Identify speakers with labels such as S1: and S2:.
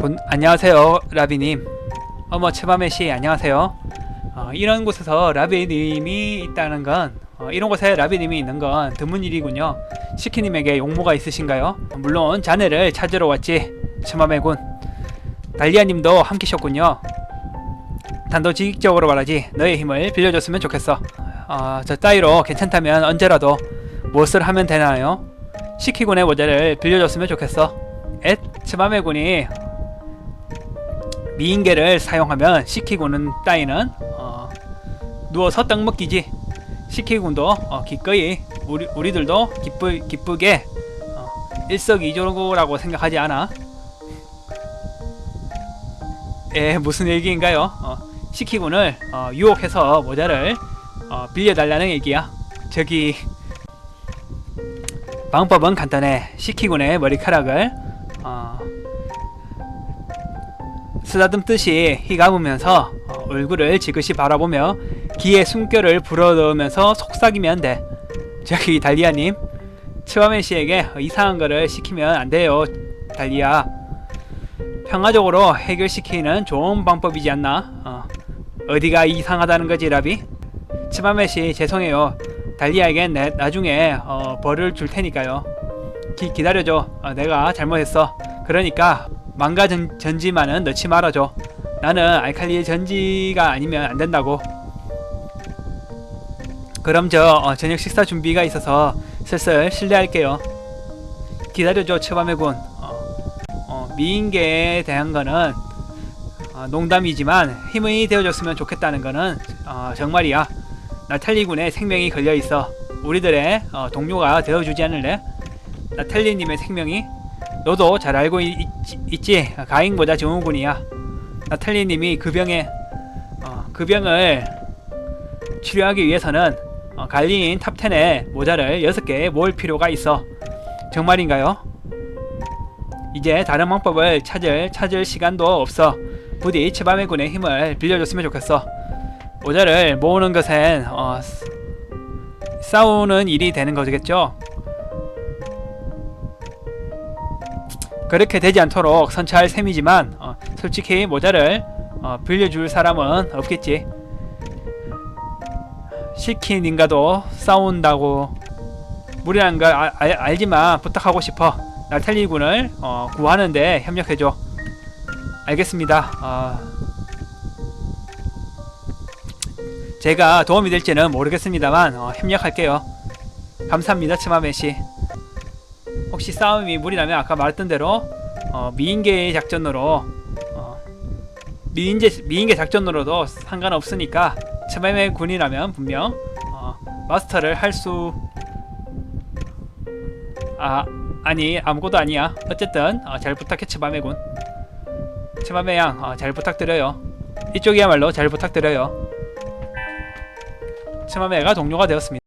S1: 본, 안녕하세요 라비님. 어머 최밤의씨 안녕하세요. 어, 이런 곳에서 라비님이 있다는 건 어, 이런 곳에 라비님이 있는 건 드문 일이군요. 시키님에게 용모가 있으신가요? 물론 자네를 찾으러 왔지 최맘의군. 달리아님도 함께셨군요. 단도직입적으로 말하지 너의 힘을 빌려줬으면 좋겠어. 어, 저 따위로 괜찮다면 언제라도 무엇을 하면 되나요? 시키군의 모자를 빌려줬으면 좋겠어. 엣 츠마메군이 미인계를 사용하면 시키군은 따위는 어, 누워서 떡 먹기지. 시키군도 어, 기꺼이 우리, 우리들도 기쁘, 기쁘게 어, 일석이조라고 생각하지 않아. 에 무슨 얘기인가요? 어, 시키군을 어, 유혹해서 모자를 어, 빌려달라는 얘기야. 저기 방법은 간단해. 시키군의 머리카락을 어, 쓰다듬 듯이 휘감으면서 어, 얼굴을 지그시 바라보며 귀에 숨결을 불어넣으면서 속삭이면 돼. 저기 달리아님, 치와멘 씨에게 이상한 거를 시키면 안 돼요, 달리아. 평화적으로 해결시키는 좋은 방법이지 않나? 어, 어디가 이상하다는 거지, 라비? 치마메 씨 죄송해요. 달리아에겐 내, 나중에 어, 벌을 줄 테니까요. 기, 기다려줘. 어, 내가 잘못했어. 그러니까 망가 전, 전지만은 넣지 말아줘. 나는 알칼리 전지가 아니면 안 된다고. 그럼 저 어, 저녁 식사 준비가 있어서 슬슬 실례할게요. 기다려줘 최밤의군. 어, 어, 미인계에 대한 거는 어, 농담이지만 힘이 되어줬으면 좋겠다는 거는 어, 정말이야. 나탈리 군의 생명이 걸려 있어. 우리들의 어, 동료가 되어주지 않을래? 나탈리님의 생명이 너도 잘 알고 있, 지 가인보다 증후군이야. 나탈리님이 그 병에 어, 그 병을 치료하기 위해서는 어, 갈린 탑10의 모자를 6개 모을 필요가 있어. 정말인가요? 이제 다른 방법을 찾을 찾을 시간도 없어. 부디 치밤의 군의 힘을 빌려줬으면 좋겠어. 모자를 모으는 것엔 어, 싸우는 일이 되는 거겠죠. 그렇게 되지 않도록 선처할 셈이지만 어, 솔직히 모자를 어, 빌려줄 사람은 없겠지. 시키님과도 싸운다고 무리한 걸 알, 알, 알지만 부탁하고 싶어. 날탈리 군을 어, 구하는데 협력해줘. 알겠습니다. 어, 제가 도움이 될지는 모르겠습니다만 어, 협력할게요. 감사합니다, 치마메 씨. 혹시 싸움이 무리 나면 아까 말했던 대로 어, 미인계 작전으로 어, 미인제 미인계 작전으로도 상관없으니까 치마메 군이라면 분명 어, 마스터를 할 수 아, 아니 아무것도 아니야. 어쨌든 어, 잘 부탁해 치마메군. 치마메 양, 어, 잘 부탁드려요. 이쪽이야말로 잘 부탁드려요. 치마메가 동료가 되었습니다.